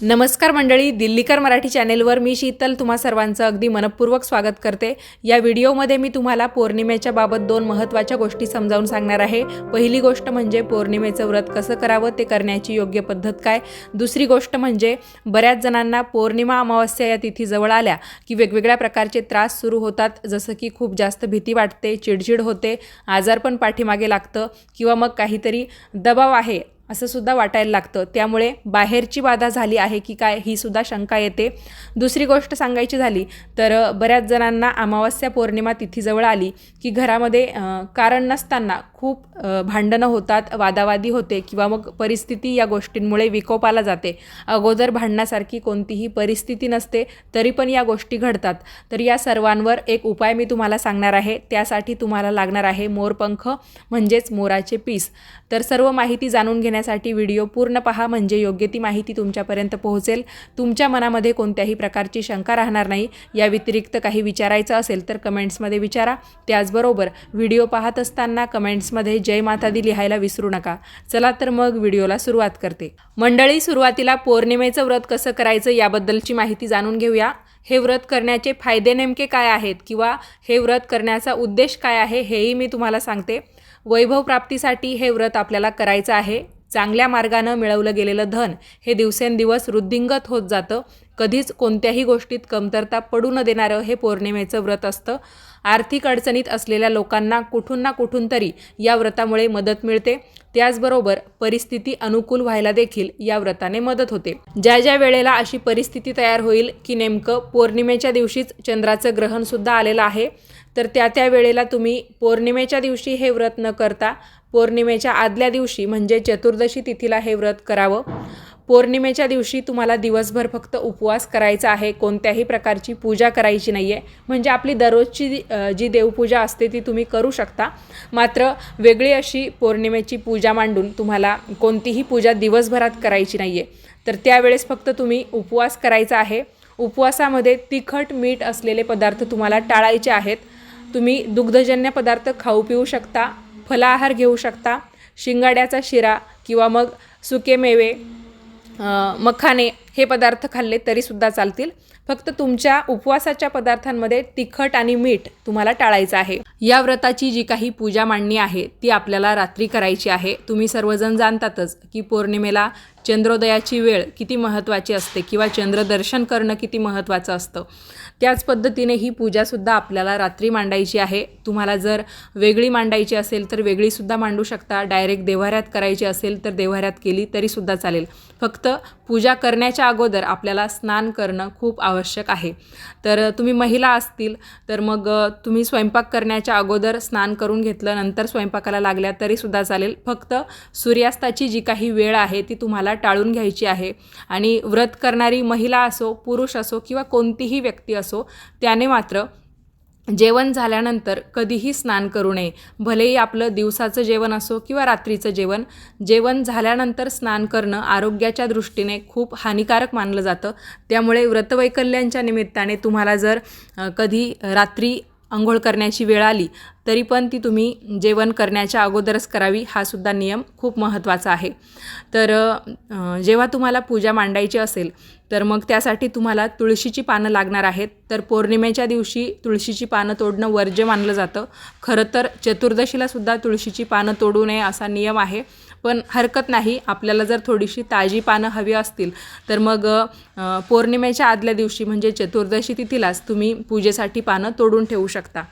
नमस्कार मंडळी दिल्लीकर मराठी चॅनेलवर मी शीतल तुम्हा सर्वांचं अगदी मनपूर्वक स्वागत करते. या व्हिडिओमध्ये मी तुम्हाला पौर्णिमेच्या बाबत दोन महत्त्वाच्या गोष्टी समजावून सांगणार आहे. पहिली गोष्ट म्हणजे पौर्णिमेचं व्रत कसं करावं ते करण्याची योग्य पद्धत काय? दुसरी गोष्ट म्हणजे बऱ्याच जणांना पौर्णिमा अमावस्या या तिथी जवळ आल्या की वेगवेगळ्या प्रकारचे त्रास सुरू होतात. जसं की खूप जास्त भीती वाटते चिडचिड होते आजार पण पाठीमागे लागतं किंवा मग काहीतरी दबाव आहे. असं सुद्धा वाटायला लागतं. त्यामुळे बाहेरची बाधा झाली आहे की काय ही सुद्धा शंका येते. दुसरी गोष्ट सांगायची झाली तर बऱ्याच जणांना अमावस्या पौर्णिमा तिथीजवळ आली की घरामध्ये कारण नसताना खूप भांडणं होतात वादावादी होते किंवा मग परिस्थिती या गोष्टींमुळे विकोपाला जाते. अगोदर भांडण्यासारखी कोणतीही परिस्थिती नसते तरी पण या गोष्टी घडतात. तर या सर्वांवर एक उपाय मी तुम्हाला सांगणार आहे. त्यासाठी तुम्हाला लागणार आहे मोरपंख म्हणजेच मोराचे पीस. तर सर्व माहिती जाणून घेण्यासाठी व्हिडिओ पूर्ण पहा. म्हणजे योग्य ती माहिती तुमच्यापर्यंत पोहोचेल. तुमच्या मनामध्ये कोणत्याही प्रकारची शंका राहणार नाही. या व्यतिरिक्त काही विचारायचं असेल तर कमेंट्समध्ये विचारा. त्याचबरोबर व्हिडिओ पाहत असताना कमेंट्समध्ये जय माता दी लिहायला विसरू नका. चला तर मग व्हिडिओला सुरुवात करते. मंडळी सुरुवातीला पौर्णिमेचं व्रत कसं करायचं याबद्दलची माहिती जाणून घेऊया. हे व्रत करण्याचे फायदे नेमके काय आहेत? किंवा हे व्रत करण्याचा उद्देश काय आहे? हेही मी तुम्हाला सांगते. वैभव प्राप्तीसाठी हे व्रत आपल्याला करायचं आहे. चांगल्या मार्गानं मिळवलं गेलेलं धन हे दिवसेंदिवस वृद्धिंगत होत जातं. कधीच कोणत्याही गोष्टीत कमतरता पडू न देणारं हे पौर्णिमेचं व्रत असतं. आर्थिक अडचणीत असलेल्या लोकांना कुठून ना कुठून तरी या व्रतामुळे मदत मिळते. त्याचबरोबर परिस्थिती अनुकूल व्हायला देखील या व्रताने मदत होते. ज्या ज्या वेळेला अशी परिस्थिती तयार होईल की नेमकं पौर्णिमेच्या दिवशीच चंद्राचं ग्रहणसुद्धा आलेलं आहे तर त्या त्या वेळेला तुम्ही पौर्णिमेच्या दिवशी हे व्रत न करता पौर्णिमेच्या आदल्या दिवशी म्हणजे चतुर्दशी तिथीला हे व्रत करावं. पौर्णिमेच्या दिवशी तुम्हाला दिवसभर फक्त उपवास करायचा आहे कोणत्याही प्रकारची पूजा करायची नाही आहे म्हणजे आपली दररोजची जी देवपूजा असते ती तुम्ही करू शकता. मात्र वेगळी अशी पौर्णिमेची पूजा मांडून तुम्हाला कोणतीही पूजा दिवसभरात करायची नाही आहे तर त्यावेळेस फक्त तुम्ही उपवास करायचा आहे. उपवासामध्ये तिखट मीठ असलेले पदार्थ तुम्हाला टाळायचे आहेत. तुम्ही दुग्धजन्य पदार्थ खाऊ पिऊ शकता फलाहार घेऊ शकता शिंगाड्याचा शिरा किंवा मग सुके मेवे मखाने हे पदार्थ खाल्ले तरीसुद्धा चालतील. फक्त तुमच्या उपवासाच्या पदार्थांमध्ये तिखट आणि मीठ तुम्हाला टाळायचं आहे. या व्रताची जी काही पूजा मांडणी आहे ती आपल्याला रात्री करायची आहे. तुम्ही सर्वजण जाणतातच की पौर्णिमेला चंद्रोदयाची वेळ किती महत्त्वाची असते किंवा चंद्रदर्शन करणं किती महत्त्वाचं असतं. त्याच पद्धतीने ही पूजासुद्धा आपल्याला रात्री मांडायची आहे. तुम्हाला जर वेगळी मांडायची असेल तर वेगळीसुद्धा मांडू शकता. डायरेक्ट देव्हाऱ्यात करायची असेल तर देव्हाऱ्यात केली तरीसुद्धा चालेल. फक्त पूजा करण्याच्या अगोदर आपल्याला स्नान करणं खूप आवश्यक आहे. तर तुम्ही महिला असतील तर मग तुम्ही स्वयंपाक करण्याच्या अगोदर स्नान करून घेतलं नंतर स्वयंपाकाला लागल्या तरीसुद्धा चालेल. फक्त सूर्यास्ताची जी काही वेळ आहे ती तुम्हाला टाळून घ्यायची आहे. आणि व्रत करणारी महिला असो पुरुष असो किंवा कोणतीही व्यक्ती असो त्याने मात्र जेवण झाल्यानंतर कधीही स्नान करू नये. भलेही आपलं दिवसाचं जेवण असो किंवा रात्रीचं जेवण जेवण झाल्यानंतर स्नान करणं आरोग्याच्या दृष्टीने खूप हानिकारक मानलं जातं. त्यामुळे व्रतवैकल्यांच्या निमित्ताने तुम्हाला जर कधी रात्री आंघोळ करण्याची वेळ आली तरी पण ती तुम्ही जेवण करण्याच्या अगोदरच करावी हा सुद्धा नियम खूप महत्त्वाचा आहे. तर जेव्हा तुम्हाला पूजा मांडायची असेल तर मग त्यासाठी तुम्हाला तुळशीची पानं लागणार आहेत. तर पौर्णिमेच्या दिवशी तुळशीची पानं तोडणं वर्ज्य मानलं जातं. खरं तर चतुर्दशीलासुद्धा तुळशीची पानं तोडू नये असा नियम आहे. पण हरकत नाही. आपल्याला जर थोडीशी ताजी पानं हवी असतील तर मग पौर्णिमेच्या आदल्या दिवशी म्हणजे चतुर्दशी तिथीलाच तुम्ही पूजेसाठी पानं तोडून ठेवू शकता.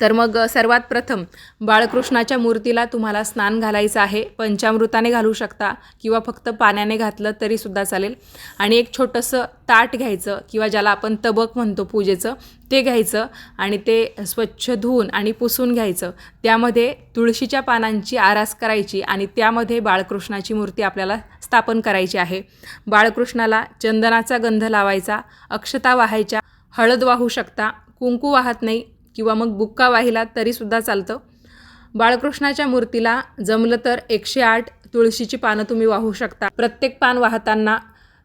तर मग सर्वात प्रथम बाळकृष्णाच्या मूर्तीला तुम्हाला स्नान घालायचं आहे. पंचामृताने घालू शकता किंवा फक्त पाण्याने घातलं तरीसुद्धा चालेल. आणि एक छोटंसं ताट घ्यायचं किंवा ज्याला आपण तबक म्हणतो पूजेचं ते घ्यायचं आणि ते स्वच्छ धुवून आणि पुसून घ्यायचं. त्यामध्ये तुळशीच्या पानांची आरास करायची आणि त्यामध्ये बाळकृष्णाची मूर्ती आपल्याला स्थापन करायची आहे. बाळकृष्णाला चंदनाचा गंध लावायचा अक्षता वाहायच्या हळद वाहू शकता कुंकू वाहत नाही किंवा मग बुक्का वाहिला तरीसुद्धा चालतं. बाळकृष्णाच्या मूर्तीला जमलं तर एकशे आठ तुळशीची पानं तुम्ही वाहू शकता. प्रत्येक पान वाहताना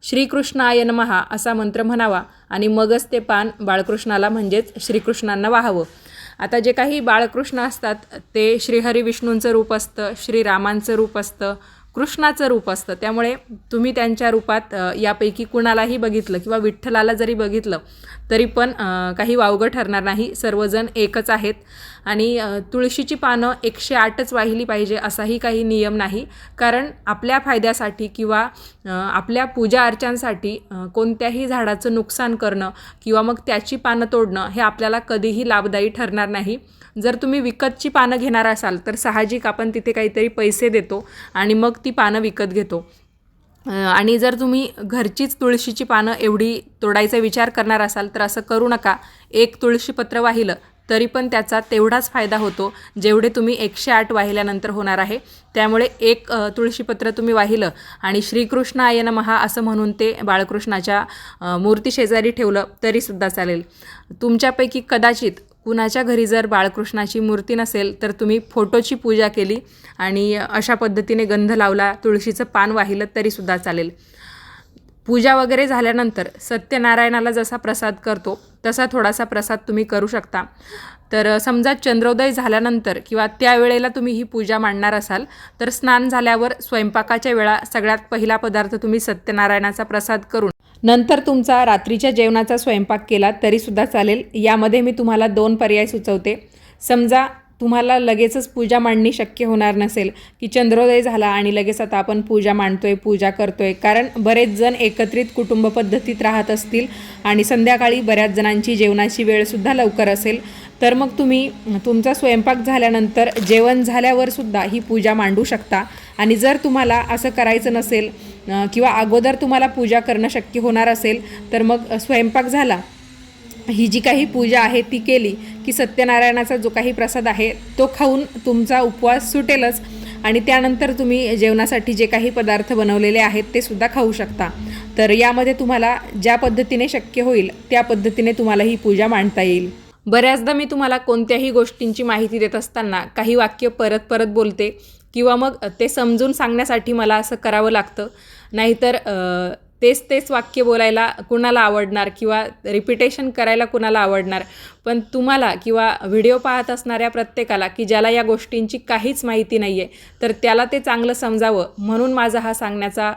श्रीकृष्णाय महा असा मंत्र म्हणावा आणि मगच ते पान बाळकृष्णाला म्हणजेच श्रीकृष्णांना वाहावं. आता जे काही बाळकृष्ण असतात ते श्रीहरी विष्णूंचं रूप असतं श्रीरामांचं रूप असतं कृष्णाचं रूप असतं. त्यामुळे तुम्ही त्यांच्या रूपात यापैकी कुणालाही बघितलं किंवा विठ्ठलाला जरी बघितलं तरी पण काही वावगं ठरणार नाही. सर्वजण एकच आहेत. आणि तुळशीची पानं एकशे आठच वाहिली पाहिजे असाही काही नियम नाही. कारण आपल्या फायद्यासाठी किंवा आपल्या पूजा अर्चांसाठी कोणत्याही झाडाचं नुकसान करणं किंवा मग त्याची पानं तोडणं हे आपल्याला कधीही लाभदायी ठरणार नाही. जर तुम्ही विकतची पानं घेणार असाल तर साहजिक आपण तिथे काहीतरी पैसे देतो आणि मग ती पानं विकत घेतो. आणि जर तुम्ही घरचीच तुळशीची पानं एवढी तोडायचा विचार करणार असाल तर असं करू नका. एक तुळशीपत्र वाहिलं तरी पण त्याचा तेवढाच फायदा होतो जेवढे तुम्ही एकशे आठ वाहिल्यानंतर होणार आहे. त्यामुळे एक तुळशीपत्र तुम्ही वाहिलं आणि श्रीकृष्ण आयन महा असं म्हणून ते बाळकृष्णाच्या मूर्ती शेजारी ठेवलं तरीसुद्धा चालेल. तुमच्यापैकी कदाचित कुणाच्या घरी जर बाळकृष्णाची मूर्ती नसेल तर तुम्ही फोटोची पूजा केली आणि अशा पद्धतीने गंध लावला तुळशीचं पान वाहिलं तरीसुद्धा चालेल. पूजा वगैरे झाल्यानंतर सत्यनारायणाला जसा प्रसाद करतो तसा थोडासा प्रसाद तुम्ही करू शकता. तर समजा चंद्रोदय झाल्यानंतर किंवा त्यावेळेला तुम्ही ही पूजा मांडणार असाल तर स्नान झाल्यावर स्वयंपाकाच्या वेळा सगळ्यात पहिला पदार्थ तुम्ही सत्यनारायणाचा प्रसाद करून नंतर तुमचा रात्रीच्या जेवणाचा स्वयंपाक केला तरीसुद्धा चालेल. यामध्ये मी तुम्हाला दोन पर्याय सुचवते. समजा तुम्हाला लगेचच पूजा मांडणी शक्य होणार नसेल की चंद्रोदय झाला आणि लगेच आता आपण पूजा मांडतोय पूजा करतोय. कारण बरेच जण एकत्रित कुटुंब पद्धतीत राहत असतील आणि संध्याकाळी बऱ्याच जणांची जेवणाची वेळसुद्धा लवकर असेल. तर मग तुम्ही तुमचा स्वयंपाक झाल्यानंतर जेवण झाल्यावर सुद्धा ही पूजा मांडू शकता. आणि जर तुम्हाला असं करायचं नसेल किंवा अगोदर तुम्हाला पूजा करणं शक्य होणार असेल तर मग स्वयंपाक झाला. ही जी काही पूजा आहे ती केली की सत्यनारायणाचा जो काही प्रसाद आहे तो खाऊन तुमचा उपवास सुटेलच आणि त्यानंतर तुम्ही जेवणासाठी जे काही पदार्थ बनवलेले आहेत ते सुद्धा खाऊ शकता. तर यामध्ये तुम्हाला ज्या पद्धतीने शक्य होईल त्या पद्धतीने तुम्हाला ही पूजा मांडता येईल. बऱ्याचदा मी तुम्हाला कोणत्याही गोष्टींची माहिती देत असताना काही वाक्य परत परत बोलते किंवा मग ते समजून सांगण्यासाठी मला असं करावं लागतं. नाहीतर तेच तेच वाक्य बोलायला कुणाला आवडणार किंवा रिपिटेशन करायला कुणाला आवडणार? पण तुम्हाला किंवा व्हिडिओ पाहत असणाऱ्या प्रत्येकाला की ज्याला या गोष्टींची काहीच माहिती नाही आहे तर त्याला ते चांगलं समजावं म्हणून माझा हा सांगण्याचा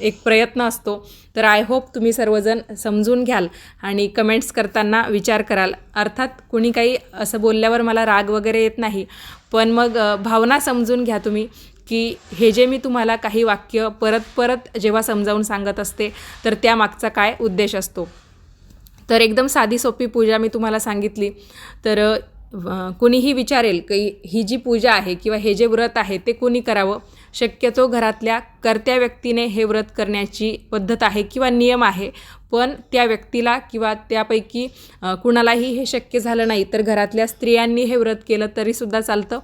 एक प्रयत्न असतो. तर आय होप तुम्ही सर्वजण समजून घ्याल आणि कमेंट्स करताना विचार कराल. अर्थात कुणी काही असं बोलल्यावर मला राग वगैरे येत नाही. पण मग भावना समजून घ्या तुम्ही. की हे जे मी तुम्हाला काही वाक्य परत परत जेव्हा समजावून सांगत असते तर त्यामागचा काय उद्देश असतो? तर एकदम साधी सोपी पूजा मी तुम्हाला सांगितली. तर कुणीही विचारेल की ही जी पूजा आहे किंवा हे जे व्रत आहे ते कुणी करावं? शक्यतो घरातल्या कर्त्या व्यक्तीने हे व्रत करण्याची पद्धत आहे किंवा नियम आहे. पण त्या व्यक्तीला किंवा त्यापैकी कुणालाही हे शक्य झालं नाही तर घरातल्या स्त्रियांनी हे व्रत केलं तरीसुद्धा चालतं.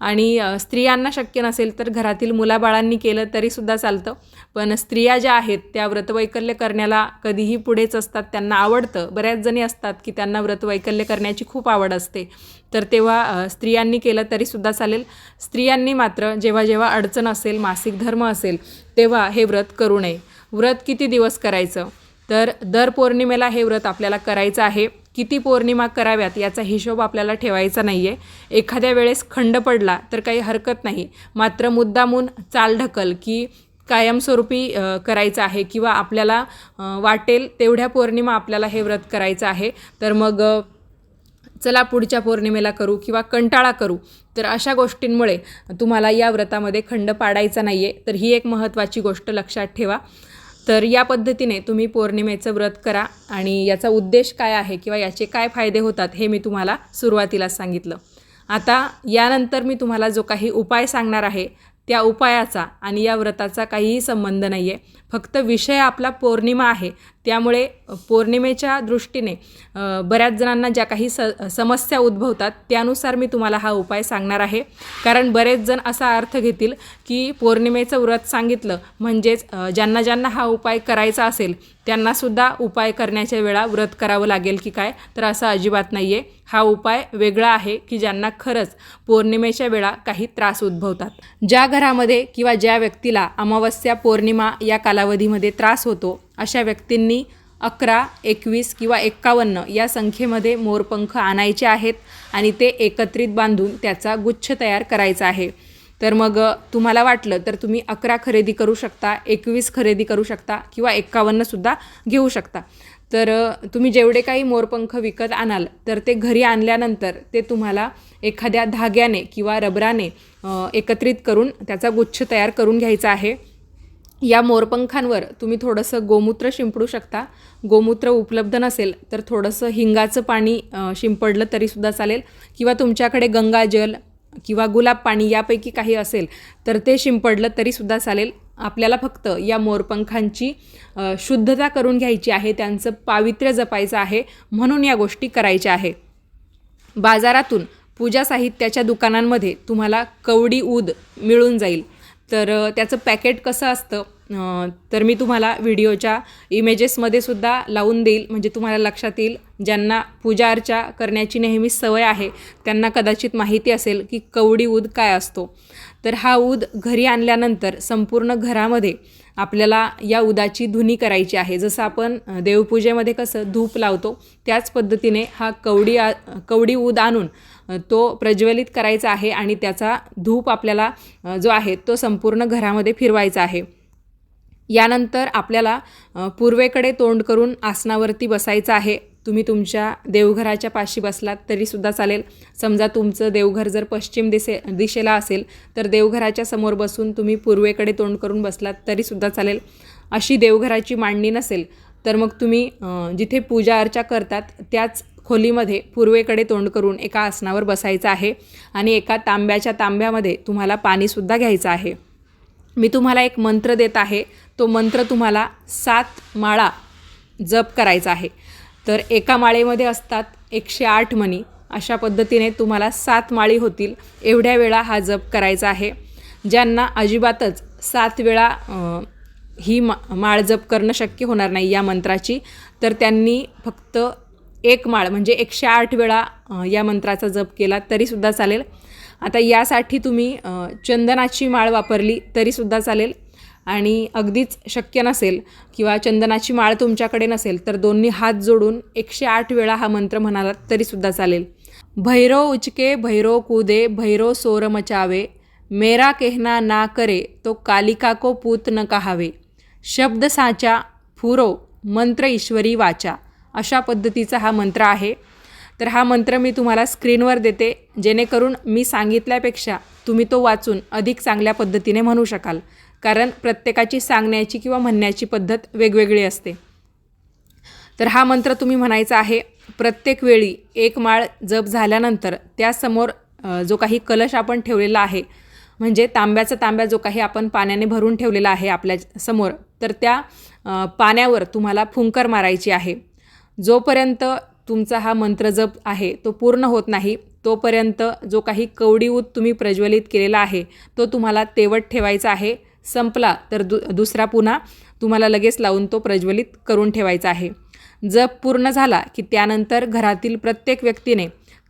आणि स्त्रियांना शक्य नसेल तर घरातील मुलाबाळांनी केलं तरीसुद्धा चालतं. पण स्त्रिया ज्या आहेत त्या व्रतवैकल्य करण्याला कधीही पुढेच असतात त्यांना आवडतं. बऱ्याच जणी असतात की त्यांना व्रतवैकल्य करण्याची खूप आवड असते. तर तेव्हा स्त्रियांनी केलं तरीसुद्धा चालेल. स्त्रियांनी मात्र जेव्हा जेव्हा अडचण असेल मासिक धर्म असेल तेव्हा हे व्रत करू नये. व्रत किती दिवस करायचं? तर दर पौर्णिमेला हे व्रत आपल्याला करायचं आहे. किती पौर्णिमा कराव्यात याचा हिशोब आपल्याला ठेवायचा नाही आहे एखाद्या वेळेस खंड पडला तर काही हरकत नाही. मात्र मुद्दामून चालढकल की कायमस्वरूपी करायचं आहे किंवा आपल्याला वाटेल तेवढ्या पौर्णिमा आपल्याला हे व्रत करायचं आहे. तर मग चला पुढच्या पौर्णिमेला करू किंवा कंटाळा करू. तर अशा गोष्टींमुळे तुम्हाला या व्रतामध्ये खंड पाडायचा नाही आहे तर ही एक महत्त्वाची गोष्ट लक्षात ठेवा. तर या पद्धतीने तुम्ही पौर्णिमेचं व्रत करा आणि याचा उद्देश काय आहे किंवा याचे काय फायदे होतात हे मी तुम्हाला सुरुवातीला सांगितलं. आता यानंतर मी तुम्हाला जो काही उपाय सांगणार आहे त्या उपायाचा आणि या व्रताचा काहीही संबंध नाही आहे फक्त विषय आपला पौर्णिमा आहे. त्यामुळे पौर्णिमेच्या दृष्टीने बऱ्याच जणांना ज्या काही स समस्या उद्भवतात त्यानुसार मी तुम्हाला हा उपाय सांगणार आहे. कारण बरेच जण असा अर्थ घेतील की पौर्णिमेचं व्रत सांगितलं म्हणजेच ज्यांना ज्यांना हा उपाय करायचा असेल त्यांनासुद्धा उपाय करण्याच्या वेळा व्रत करावं लागेल की काय? तर असं अजिबात नाही आहे हा उपाय वेगळा आहे की ज्यांना खरंच पौर्णिमेच्या वेळा काही त्रास उद्भवतात. ज्या घरामध्ये किंवा ज्या व्यक्तीला अमावस्या पौर्णिमा या कालावधीमध्ये त्रास होतो अशा व्यक्तींनी अकरा एकवीस किंवा एक्कावन्न या संख्येमध्ये मोरपंख आणायचे आहेत आणि ते एकत्रित बांधून त्याचा गुच्छ तयार करायचा आहे. तर मग तुम्हाला वाटलं तर तुम्ही अकरा खरेदी करू शकता एकवीस खरेदी करू शकता किंवा एक्कावन्नसुद्धा घेऊ शकता. तर तुम्ही जेवढे काही मोरपंख विकत आणाल तर ते घरी आणल्यानंतर ते तुम्हाला एखाद्या धाग्याने किंवा रबराने एकत्रित करून त्याचा गुच्छ तयार करून घ्यायचा आहे. या मोरपंखांवर तुम्ही थोडंसं गोमूत्र शिंपडू शकता. गोमूत्र उपलब्ध नसेल तर थोडंसं हिंगाचं पाणी शिंपडलं तरीसुद्धा चालेल. किंवा तुमच्याकडे गंगाजल किंवा गुलाब पाणी यापैकी काही असेल तर ते शिंपडलं तरीसुद्धा चालेल. आपल्याला फक्त या मोरपंखांची शुद्धता करून घ्यायची आहे त्यांचं पावित्र्य जपायचं आहे म्हणून या गोष्टी करायच्या आहे. बाजारातून पूजा साहित्याच्या दुकानांमध्ये तुम्हाला कवडी ऊद मिळून जाईल. तर त्याचं पॅकेट कसं असतं तर मी तुम्हाला व्हिडिओच्या इमेजेसमध्ये सुद्धा लावून देईल. म्हणजे तुम्हाला लक्षात येईल ज्यांना पूजा अर्चा करण्याची नेहमी सवय आहे त्यांना कदाचित माहिती असेल की कवडी ऊद काय असतो. तर हा ऊद घरी आणल्यानंतर संपूर्ण घरामध्ये आपल्याला या उदाची धुनी करायची आहे. जसं आपण देवपूजेमध्ये कसं धूप लावतो त्याच पद्धतीने हा कवडी आ कवडी ऊद आणून तो प्रज्वलित करायचा आहे आणि त्याचा धूप आपल्याला जो आहे तो संपूर्ण घरामध्ये फिरवायचा आहे. यानंतर आपल्याला पूर्वेकडे तोंड करून आसनावरती बसायचं आहे. तुम्ही तुमच्या देवघराच्या पाशी बसलात तरीसुद्धा चालेल. समजा तुमचं देवघर जर पश्चिम दिशे दिशेला असेल तर देवघराच्या समोर बसून तुम्ही पूर्वेकडे तोंड करून बसलात तरीसुद्धा चालेल. अशी देवघराची मांडणी नसेल तर मग तुम्ही जिथे पूजा अर्चा करतात त्याच खोलीमध्ये पूर्वेकडे तोंड करून एका आसनावर बसायचं आहे आणि एका तांब्याच्या तांब्यामध्ये तुम्हाला पाणीसुद्धा घ्यायचं आहे. मी तुम्हाला एक मंत्र देत आहे. तो मंत्र तुम्हाला सात माळा जप करायचा आहे. तर एका माळेमध्ये असतात एकशे आठ मणी. अशा पद्धतीने तुम्हाला सात माळी होतील. एवढ्या वेळा हा जप करायचा आहे. ज्यांना अजिबातच सात वेळा ही मा माळ जप करणं शक्य होणार नाही या मंत्राची तर त्यांनी फक्त एक माळ म्हणजे एकशे आठ वेळा या मंत्राचा जप केला तरीसुद्धा चालेल. आता यासाठी तुम्ही चंदनाची माळ वापरली तरीसुद्धा चालेल. आणि अगदीच शक्य नसेल किंवा चंदनाची माळ तुमच्याकडे नसेल तर दोन्ही हात जोडून एकशे आठ वेळा हा मंत्र म्हणालात तरीसुद्धा चालेल. भैरो उचके भैरो कूदे भैरो सोर मचावे मेरा कहना ना करे तो कालिका को पूत न कहावे. शब्द साचा फुरो मंत्र ईश्वरी वाचा. अशा पद्धतीचा हा मंत्र आहे. तर हा मंत्र मी तुम्हाला स्क्रीनवर देते. जेणेकरून मी सांगितल्यापेक्षा तुम्ही तो वाचून अधिक चांगल्या पद्धतीने म्हणू शकाल. कारण प्रत्येकाची सांगण्याची किंवा म्हणण्याची पद्धत वेगवेगळी असते. तर हा मंत्र तुम्ही म्हणायचा आहे प्रत्येक वेळी एक माळ जप झाल्यानंतर त्यासमोर जो काही कलश आपण ठेवलेला आहे म्हणजे तांब्याचा तांब्या जो काही आपण पाण्याने भरून ठेवलेला आहे आपल्यासमोर तर त्या पाण्यावर तुम्हाला फुंकर मारायची आहे. जोपर्यंत तुमचा हा मंत्र जप आहे तो पूर्ण होत नाही तोपर्यंत जो काही कवडी ऊत तुम्ही प्रज्वलित केलेला आहे तो तुम्हाला तेवट ठेवायचा आहे. संपला तर दु दुसरा पुन्हा तुम्हाला लगेच लावून तो प्रज्वलित करून ठेवायचा आहे. जप पूर्ण झाला की त्यानंतर घरातील प्रत्येक व्यक्तीने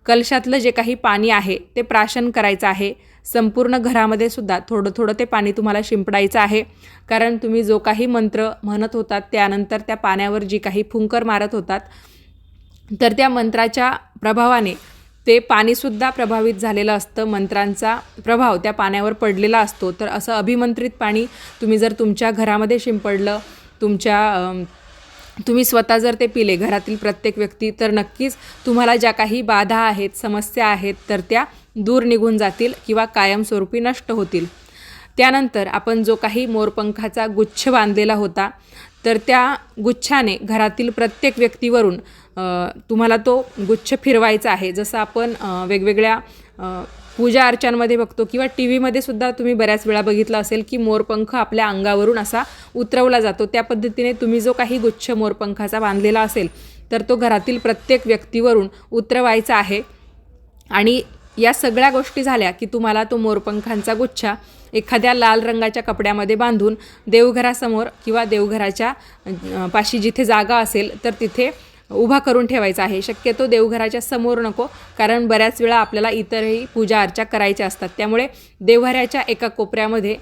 कलशातलं जे काही पाणी आहे ते प्राशन करायचं आहे. संपूर्ण घरामध्ये सुद्धा थोडं थोडं ते पाणी तुम्हाला शिंपडायचं आहे. कारण तुम्ही जो काही मंत्र म्हणत होतात त्यानंतर त्या पाण्यावर जी काही फुंकर मारत होतात तर त्या मंत्राच्या प्रभावाने ते पाणीसुद्धा प्रभावित झालेलं असतं मंत्रांचा प्रभाव त्या पाण्यावर पडलेला असतो. तर असं अभिमंत्रित पाणी तुम्ही जर तुमच्या घरामध्ये शिंपडलं तुमच्या तुम्ही स्वतः जर ते पिले घरातील प्रत्येक व्यक्ती तर नक्कीच तुम्हाला ज्या काही बाधा आहेत समस्या आहेत तर त्या दूर निघून जातील किंवा कायमस्वरूपी नष्ट होतील. त्यानंतर आपण जो काही मोरपंखाचा गुच्छ बांधलेला होता तर त्या गुच्छाने घरातील प्रत्येक व्यक्तीवरून तुम्हाला तो गुच्छ फिरवायचा आहे. जसं आपण वेगवेगळ्या पूजा अर्चांमध्ये बघतो किंवा टी व्हीमध्ये सुद्धा तुम्ही बऱ्याच वेळा बघितलं असेल की मोरपंख आपल्या अंगावरून असा उतरवला जातो. त्या पद्धतीने तुम्ही जो काही गुच्छ मोरपंखाचा बांधलेला असेल तर तो घरातील प्रत्येक व्यक्तीवरून उतरवायचा आहे. आणि या सगळ्या गोष्टी झाल्या की तुम्हाला तो मोरपंखांचा गुच्छा एखाद्या लाल रंगाच्या कपड्यामध्ये बांधून देवघरासमोर किंवा देवघराच्या पाशी जिथे जागा असेल तर तिथे उभा करून ठेवायचा आहे. शक्यतो देवघराच्या समोर नको कारण बऱ्याच वेळा आपल्याला इतरही पूजा अर्चा करायच्या असतात. त्यामुळे देवघराच्या एका कोपऱ्यामध्ये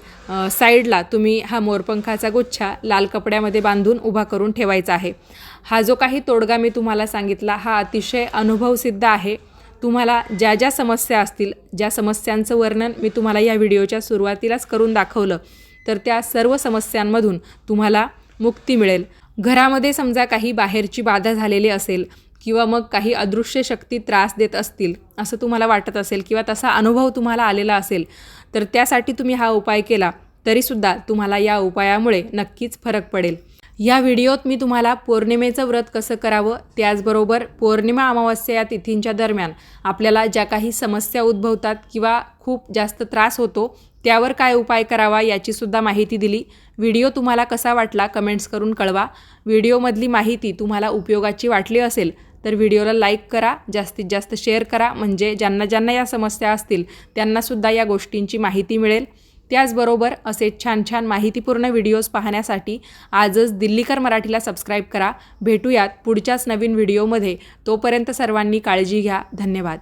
साईडला तुम्ही हा मोरपंखाचा गुच्छा लाल कपड्यामध्ये बांधून उभा करून ठेवायचा आहे. हा जो काही तोडगा मी तुम्हाला सांगितला हा अतिशय अनुभवसिद्ध आहे. तुम्हाला ज्या ज्या समस्या असतील ज्या समस्यांचं वर्णन मी तुम्हाला या व्हिडिओच्या सुरुवातीलाच करून दाखवलं तर त्या सर्व समस्यांमधून तुम्हाला मुक्ती मिळेल. घरामध्ये समजा काही बाहेरची बाधा झालेली असेल किंवा मग काही अदृश्य शक्ती त्रास देत असतील असं तुम्हाला वाटत असेल किंवा तसा अनुभव तुम्हाला आलेला असेल तर त्यासाठी तुम्ही हा उपाय केला तरीसुद्धा तुम्हाला या उपायामुळे नक्कीच फरक पडेल. या व्हिडिओत मी तुम्हाला पौर्णिमेचं व्रत कसं करावं त्याचबरोबर पौर्णिमा अमावस्या या तिथींच्या दरम्यान आपल्याला ज्या काही समस्या उद्भवतात किंवा खूप जास्त त्रास होतो त्यावर काय उपाय करावा याचीसुद्धा माहिती दिली. व्हिडिओ तुम्हाला कसा वाटला कमेंट्स करून कळवा. व्हिडिओमधली माहिती तुम्हाला उपयोगाची वाटली असेल तर व्हिडिओला लाईक करा जास्तीत जास्त शेअर करा. म्हणजे ज्यांना ज्यांना या समस्या असतील त्यांनासुद्धा या गोष्टींची माहिती मिळेल. त्याचबरोबर असे छान छान माहितीपूर्ण व्हिडिओज पाहण्यासाठी आजच दिल्लीकर मराठीला सबस्क्राईब करा. भेटूयात पुढच्याच नवीन व्हिडिओमध्ये. तोपर्यंत सर्वांनी काळजी घ्या. धन्यवाद.